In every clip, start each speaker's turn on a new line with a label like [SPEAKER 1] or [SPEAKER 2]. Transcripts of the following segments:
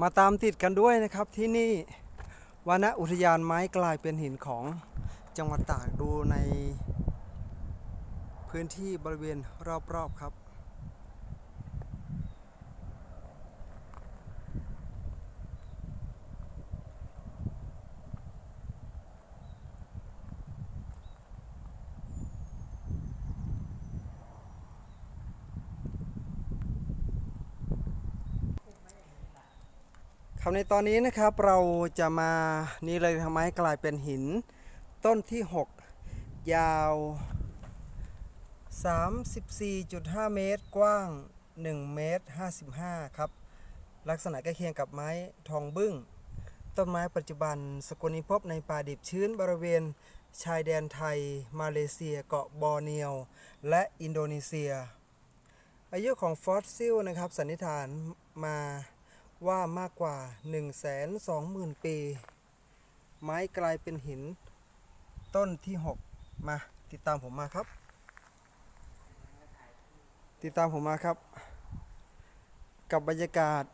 [SPEAKER 1] มาตามติดกันด้วยนะครับที่นี่วานอุทยานไม้กลายเป็นหินของจังหวัดตากดูในพื้นที่บริเวณรอบๆครับ ในตอนนี้นะครับเราจะมานี่เลยทำไมกลายเป็นหิน ต้นที่ 6 ยาว 34.5 เมตร กว้าง 1 เมตร 55 ครับ ลักษณะใกล้เคียงกับไม้ทองบึ้ง ต้นไม้ปัจจุบันสกุลนิพบในป่าดิบชื้นบริเวณชายแดนไทย มาเลเซีย เกาะบอร์เนียว และอินโดนีเซีย อายุของฟอสซิลนะครับสันนิษฐานมา ว่ามากกว่า 120,000 ปี ไม้กลายเป็นหิน ต้นที่ 6 มาติดตามผมมาครับ ติดตามผมมาครับ กับบรรยากาศ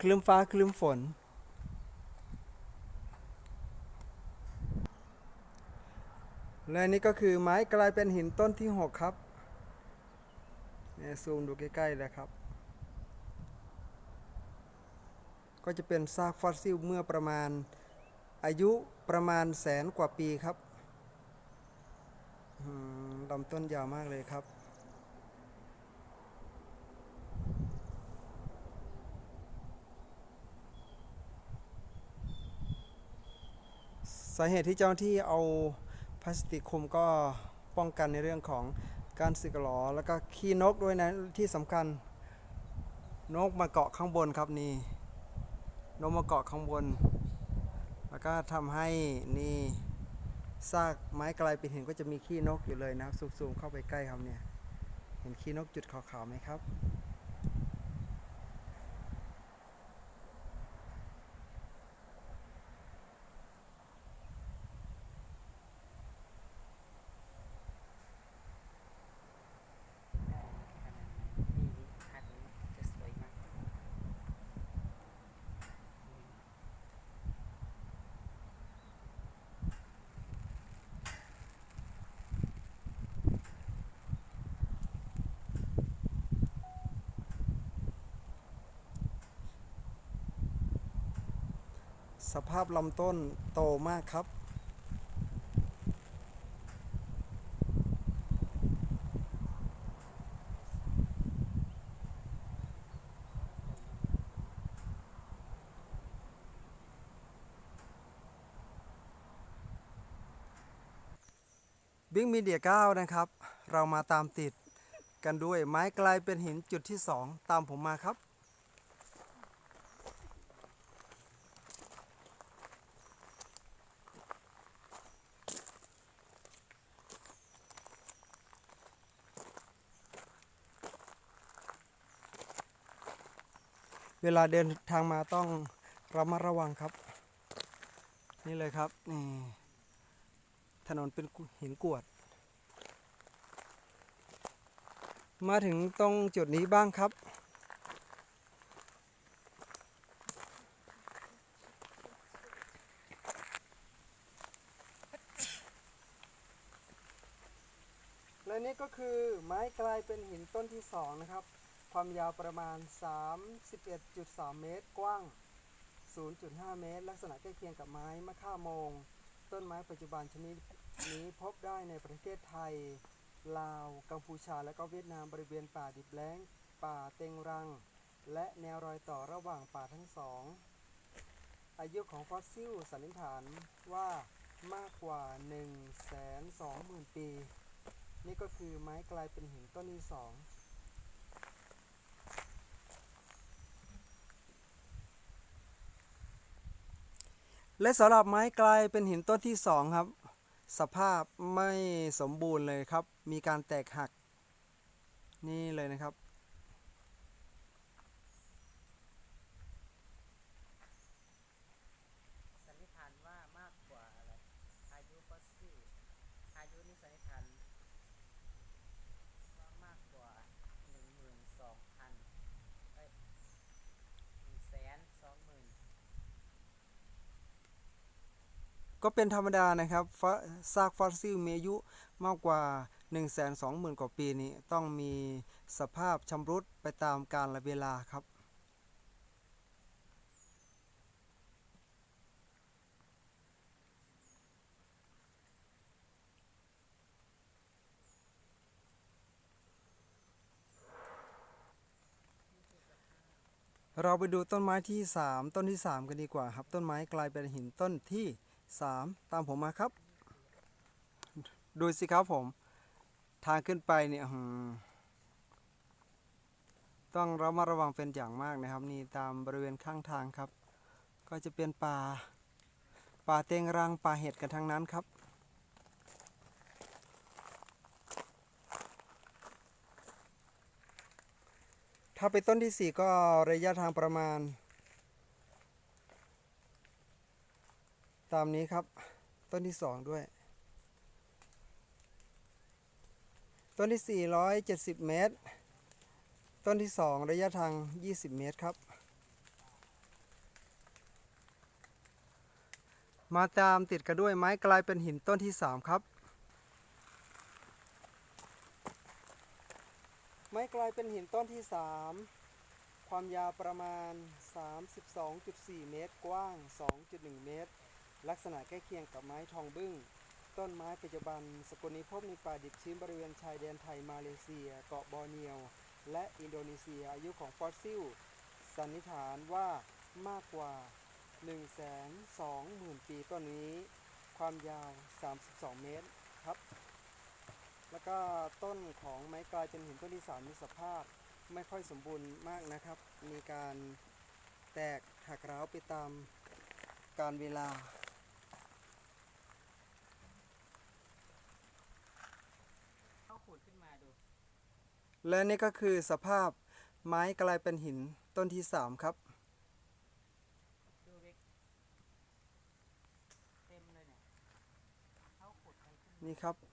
[SPEAKER 1] คลืมฟ้าคลืมฝน และนี่ก็คือไม้กลายเป็นหินต้นที่ 6 ครับเนี่ยซูมดูใกล้ๆเลยครับ ก็จะเป็นซากฟอสซิลเมื่อประมาณอายุประมาณแสนกว่าปีครับลำต้นยาวมากเลยครับสาเหตุที่เจ้าที่เอาพลาสติกคุมก็ป้องกันในเรื่องของการสึกหรอแล้วก็ขี้นกด้วยนะที่สำคัญนกมาเกาะข้างบนครับนี่ นกมาเกาะข้างบน แล้วก็ทำให้นี่ซากไม้กลายเป็นหินก็จะมีขี้นกอยู่เลยนะครับซูมๆเข้าไปใกล้ครับเนี่ย เห็นขี้นกจุดขาวๆไหมครับ
[SPEAKER 2] ภาพนี้จะสวยมาก
[SPEAKER 1] สภาพลำต้นโตมากครับ บิ๊กมีเดีย9นะครับ เรามาตามติดกันด้วยไม้กลายเป็นหินจุดที่ 2 ตามผมมาครับ เวลาเดินทางมาต้องระมัดระวังครับ นี่เลยครับนี่ถนนเป็นหินกวด มาถึงตรงจุดนี้บ้างครับ และนี่ก็คือไม้กลายเป็นหินต้นที่2นะครับ ความยาวประมาณ 31.3 เมตร กว้าง 0.5 เมตร ลักษณะใกล้เคียงกับไม้มะค่าโมง ต้นไม้ปัจจุบันชนิดนี้พบได้ในประเทศไทย ลาว กัมพูชา และก็เวียดนามบริเวณป่าดิบแล้ง ป่าเต็งรัง และแนวรอยต่อระหว่างป่าทั้งสอง อายุของฟอสซิลสันนิษฐานว่ามากกว่า 120,000 ปี นี่ก็คือไม้กลายเป็นหินต้นที่สอง และสำหรับไม้กลายเป็นหินต้นที่สองครับ สภาพไม่สมบูรณ์เลยครับ มีการแตกหัก นี่เลยนะครับ
[SPEAKER 2] สันนิษฐานว่ามากกว่าอะไรอายุฟอสซิลอายุนี่สันนิษฐานว่ามากกว่าหนึ่งหมื่นสองพันเอ้ย
[SPEAKER 1] ก็เป็นธรรมดานะครับซากฟอสซิลมีอายุมากกว่า 120,000 กว่าปีนี้ ต้องมีสภาพชำรุดไปตามกาลเวลาครับเราไปดูต้นไม้ที่ 3 ต้นที่ 3 กันดีกว่าครับ ต้นไม้กลายเป็นหินต้นที่ 3 ตามผมมาครับ ดูสิครับผม ทางขึ้นไปเนี่ยต้องระมัดระวังเป็นอย่างมากนะครับ นี่ตามบริเวณข้างทางครับ ก็จะเป็นป่า ป่าเตงรังป่าเห็ดกันทั้งนั้นครับถ้าเป็นต้นที่ 4 ก็ระยะทางประมาณ ตามนี้ครับ ต้นที่2ด้วย ต้นที่ 470 เมตร ต้นที่ 2 ระยะทาง 20 เมตรครับ มาตามติดกันด้วยไม้กลายเป็นหินต้นที่ 3 ครับ ไม้กลายเป็นหินต้นที่ 3ความยาวประมาณ 32.4 เมตร กว้าง 2.1 เมตร ลักษณะใกล้เคียงกับไม้ทองบึ้ง ต้นไม้ปัจจุบัน สกุลนี้พบในป่าดิบชื้นบริเวณชายแดนไทยมาเลเซีย เกาะบอร์เนียว และอินโดนีเซียอายุของฟอสซิล สันนิษฐานว่ามากกว่า 120,000 ปีต้นนี้ ความยาว 32 เมตรครับ แล้วก็ต้นของไม้กลายเป็นหินต้นที่สามมีสภาพไม่ค่อยสมบูรณ์มากนะครับ มีการแตกหักร้าวไปตามการเวลา
[SPEAKER 2] เขาขุดขึ้นมาดู
[SPEAKER 1] และนี่ก็คือสภาพไม้กลายเป็นหินต้นที่สามครับ
[SPEAKER 2] ดูเล็กเต็มเลยเนี่ยเขาขุดกันขึ้นมา
[SPEAKER 1] นี่ครับ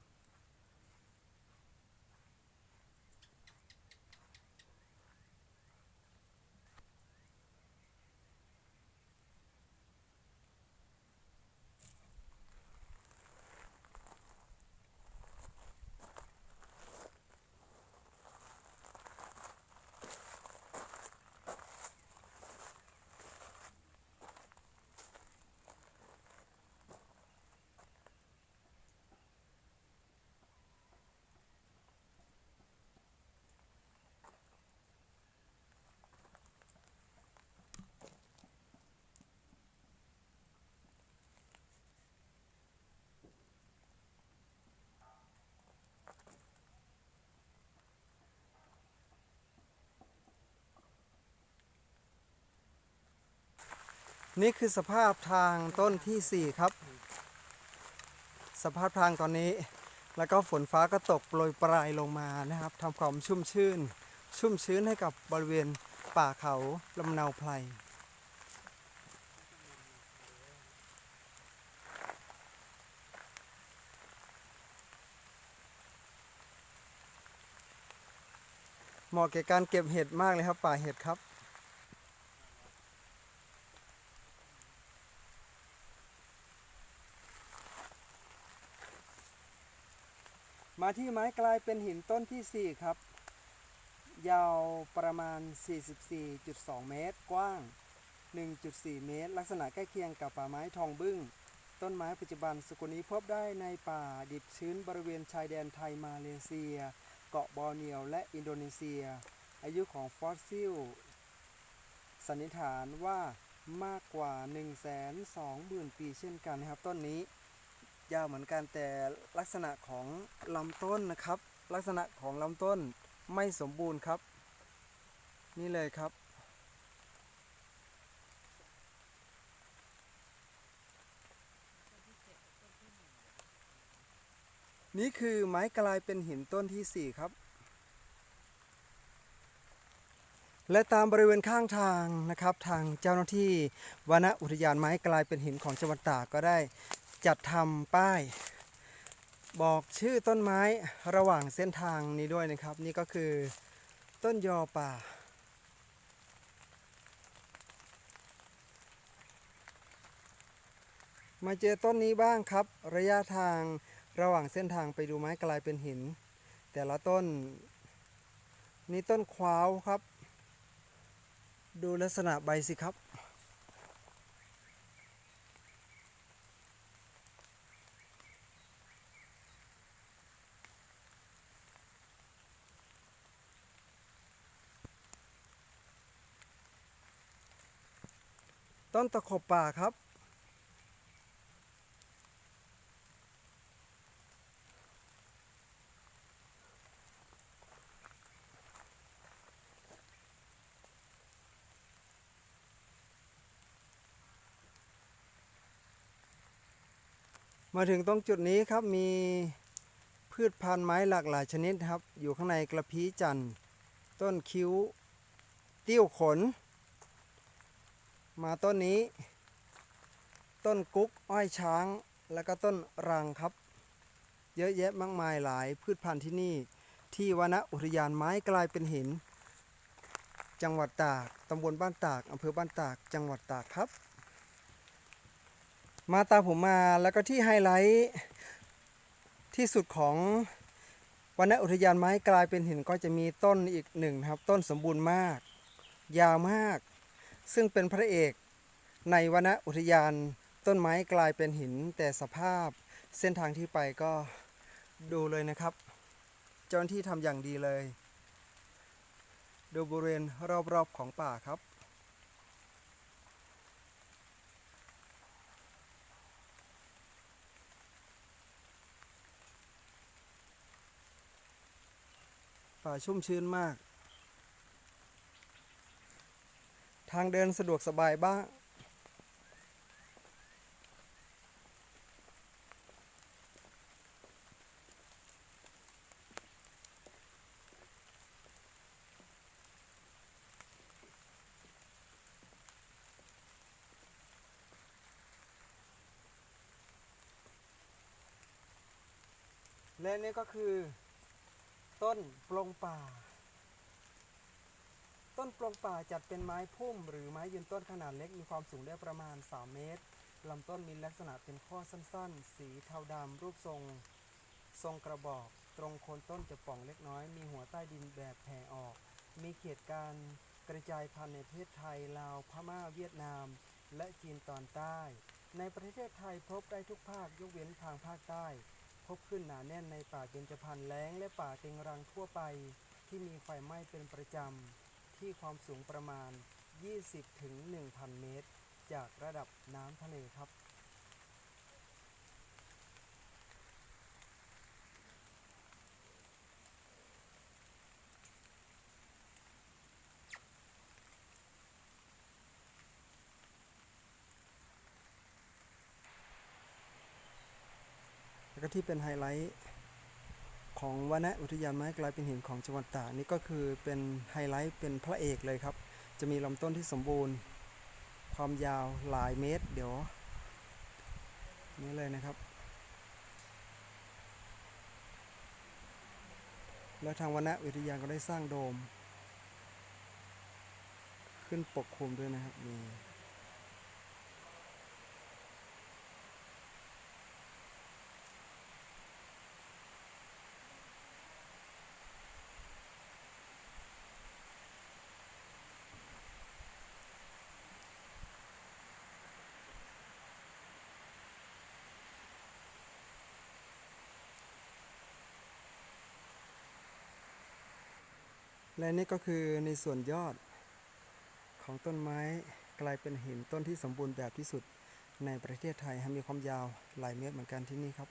[SPEAKER 1] นี่คือสภาพทางต้นที่ 4 ครับ สภาพทางตอนนี้ แล้วก็ฝนฟ้าก็ตกโปรยปลายลงมานะครับทำความชุ่มชื่น ชุ่มชื้นให้กับบริเวณป่าเขาลำเนาไพรเหมาะแก่การเก็บเห็ดมากเลยครับป่าเห็ดครับ มาที่ไม้กลายเป็นหินต้นที่ 4 ครับ ยาวประมาณ 44.2 เมตร กว้าง 1.4 เมตร ลักษณะใกล้เคียงกับป่าไม้ทองบึ้ง ต้นไม้ปัจจุบันสกุลนี้พบได้ในป่าดิบชื้นบริเวณชายแดนไทยมาเลเซีย เกาะบอร์เนียวและอินโดนีเซีย อายุของฟอสซิล สันนิษฐานว่ามากกว่า 120,000 ปีเช่นกันนะครับต้นนี้ ยาวเหมือนกันแต่ลักษณะของลำต้นนะครับ ลักษณะของลำต้นไม่สมบูรณ์ครับ นี่เลยครับ นี่คือไม้กลายเป็นหินต้นที่ 4 ครับ และตามบริเวณข้างทางนะครับ ทางเจ้าหน้าที่วนอุทยานไม้กลายเป็นหินของจังหวัดตากก็ได้ จัดทำป้าย บอกชื่อต้นไม้ระหว่างเส้นทางนี้ด้วยนะครับ นี่ก็คือต้นยอป่า มาเจอต้นนี้บ้างครับ ระยะทางระหว่างเส้นทางไปดูไม้กลายเป็นหิน แต่ละต้น นี่ต้นคว้าวครับ ดูลักษณะใบสิครับ ต้นตะขบป่าครับ มาถึงตรงจุดนี้ครับมีพืชพันธุ์ไม้หลากหลายชนิดครับ อยู่ข้างในกระพี้จันทร์ต้นคิ้ว ติ้วขน มาต้นนี้ ต้นกุ๊กอ้อยช้าง แล้วก็ต้นรังครับ เยอะแยะมากมายหลายพืชพันธุ์ที่นี่ ที่วนอุทยานไม้กลายเป็นหิน จังหวัดตากตำบลบ้านตากอำเภอบ้านตาก จังหวัดตากครับ มาตามผมมาแล้วก็ที่ไฮไลท์ที่สุดของวันอุทยานไม้กลายเป็นหินก็จะมีต้นอีกหนึ่งครับ ต้นสมบูรณ์มาก ยาวมาก ซึ่งเป็นพระเอกในวนอุทยานต้นไม้กลายเป็นหินแต่สภาพเส้นทางที่ไปก็ดูเลยนะครับ เจ้าหน้าที่ทำอย่างดีเลย ดูบริเวณรอบๆของป่าครับป่าชุ่มชื้นมาก ทางเดินสะดวกสบายบ้าง และนี่ก็คือ ต้นปลงป่า ต้นปลงป่าจัดเป็นไม้พุ่ม หรือไม้ยืนต้นขนาดเล็กมีความสูงได้ประมาณ 3 เมตรลำต้นมีลักษณะเป็นข้อสั้นๆ สีเทาดำรูปทรง ทรงกระบอก ตรงโคนต้นจะป่องเล็กน้อย มีหัวใต้ดินแบบแผ่ออก มีเขตการกระจายพันธุ์ในประเทศไทย ลาว พม่า เวียดนาม และจีนตอนใต้ ในประเทศไทยพบได้ทุกภาคยกเว้นทางภาคใต้ พบขึ้นหนาแน่นในป่าเบญจพรรณแล้ง และป่าเต็งรังทั่วไป ที่มีไฟไหม้เป็นประจำ ที่ความสูงประมาณ 20ถึง1,000เมตร จากระดับน้ำทะเลครับ แล้วก็ที่เป็นไฮไลท์ ของวนอุทยานไม้กลายเป็นหินของจังหวัดตากนี่ก็คือเป็นไฮไลท์เป็นพระเอกเลยครับ จะมีลำต้นที่สมบูรณ์ ความยาวหลายเมตร เดี๋ยว นี่เลยนะครับ แล้วทางวนอุทยานก็ได้สร้างโดม ขึ้นปกคลุมด้วยนะครับนี่ และนี่ก็คือในส่วนยอดของต้นไม้กลายเป็นหินต้นที่สมบูรณ์แบบที่สุดในประเทศไทยมีความยาวหลายเมตรเหมือนกันที่นี่ครับ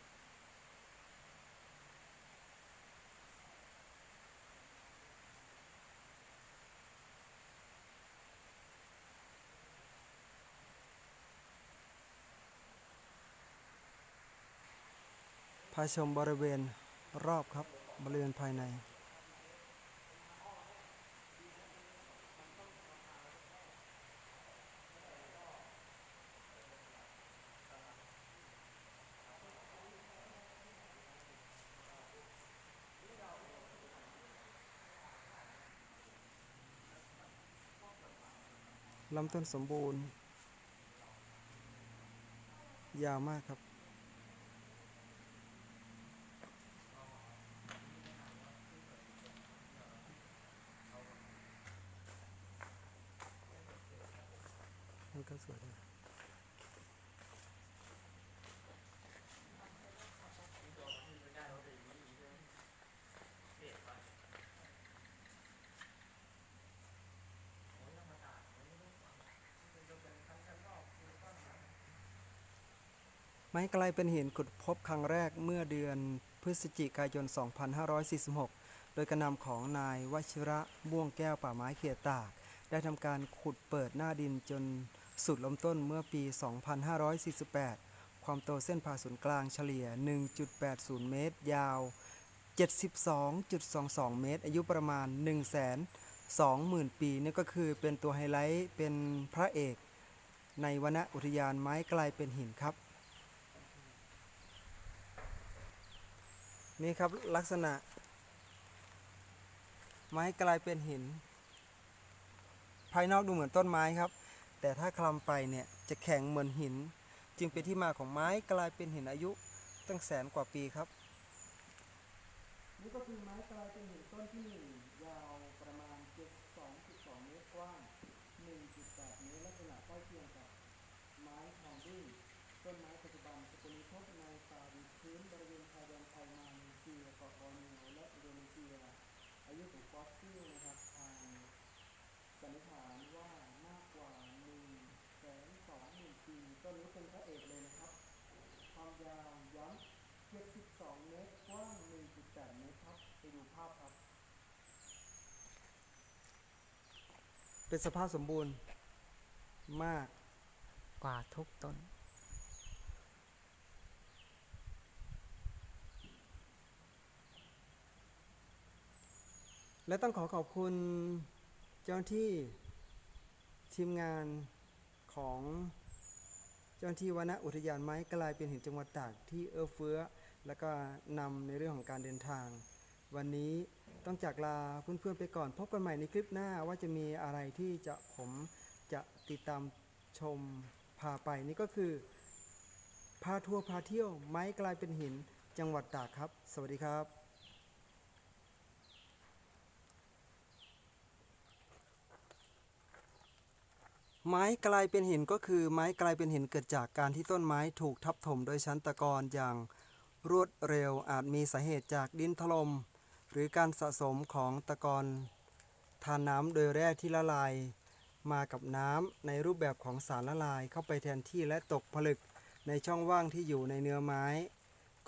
[SPEAKER 1] พาชมบริเวณรอบครับบริเวณภายใน ลำต้นสมบูรณ์ ยาวมากครับ มันก็สวยนะ ไม้กลายเป็นหินขุดพบครั้งแรกเมื่อเดือนพฤศจิกายน 2546 โดยกระนำของนายวชิระม่วงแก้วป่าไม้เขตตาก ได้ทำการขุดเปิดหน้าดินจนสุดลำต้นเมื่อปี 2548 ความโตเส้นผ่าศูนย์กลางเฉลี่ย 1.80 เมตร ยาว 72.22 เมตร อายุประมาณ120,000 ปีนี่ก็คือเป็นตัวไฮไลท์เป็นพระเอก ในวนอุทยานไม้กลายเป็นหินครับ นี่ครับลักษณะ ไม้กลายเป็นหิน ภายนอกดูเหมือนต้นไม้ครับ แต่ถ้าคลำไปเนี่ยจะแข็งเหมือนหิน จึงเป็นที่มาของไม้กลายเป็นหินอายุตั้งแสนกว่าปีครับ นี่ก็คือไม้กลายเป็นหินต้นที่หนึ่งยาวประมาณ72.2เมตรกว้าง 1.8 เมตรลักษณะใกล้เคียงกับไม้ทองดิ้นต้นไม้ปัจจุบันสกุลพบในป่าดิบชื้นบริเวณชายแดนไทยมาเซีเกาะบอร์เนียวและอินโดนีเซีย อายุของฟอสซิลนะครับทางสันนิษฐานว่ามากกว่า1แสน2หมื่นปีต้นนี้เป็นพระเอกเลยนะครับ ความยาวย้ำ72เมตรกว้าง1.8เมตรครับ ไปดูภาพครับ เป็นสภาพสมบูรณ์มาก
[SPEAKER 2] กว่าทุกต้น
[SPEAKER 1] และต้องขอขอบคุณเจ้าหน้าที่ทีมงานของเจ้าหน้าที่วนอุทยานไม้กลายเป็นหินจังหวัดตากที่เอื้อเฟื้อ และก็นำในเรื่องของการเดินทาง วันนี้ต้องจากลาเพื่อนๆไปก่อน พบกันใหม่ในคลิปหน้าว่าจะมีอะไรที่จะผมจะติดตามชมพาไปนี่ก็คือพาทัวร์พาเที่ยวไม้กลายเป็นหินจังหวัดตากครับ สวัสดีครับ ไม้กลายเป็นหินก็คือไม้กลายเป็นหินเกิดจากการที่ต้นไม้ถูกทับถมโดยชั้นตะกอนอย่างรวดเร็วอาจมีสาเหตุจากดินถลม่มหรือการสะสมของตะกอนทานน้ำโดยแร่ที่ละลาย มากับน้ำในรูปแบบของสารละลายเข้าไปแทนที่และตกผลึกในช่องว่างที่อยู่ในเนื้อไม้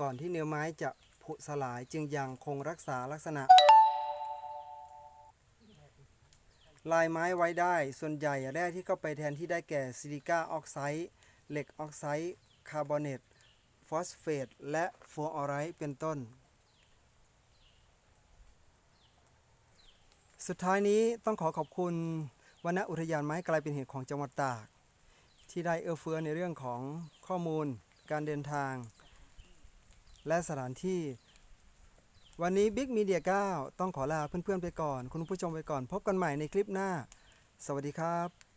[SPEAKER 1] ก่อนที่เนื้อไม้จะผุสลายจึงยังคงรักษาลักษณะ ลายไม้ไว้ได้ ส่วนใหญ่แร่ที่เข้าไปแทนที่ได้แก่ซิลิก้าออกไซด์เหล็กออกไซด์คาร์บอเนตฟอสเฟตและฟลูออไรด์เป็นต้น สุดท้ายนี้ต้องขอขอบคุณวนอุทยานไม้กลายเป็นเหตุของจังหวัดตาก ที่ได้เอื้อเฟื้อในเรื่องของข้อมูล การเดินทาง และสถานที่ วันนี้ Big Media 9 ต้องขอลาเพื่อนๆไปก่อน คุณผู้ชมไปก่อน พบกันใหม่ในคลิปหน้า สวัสดีครับ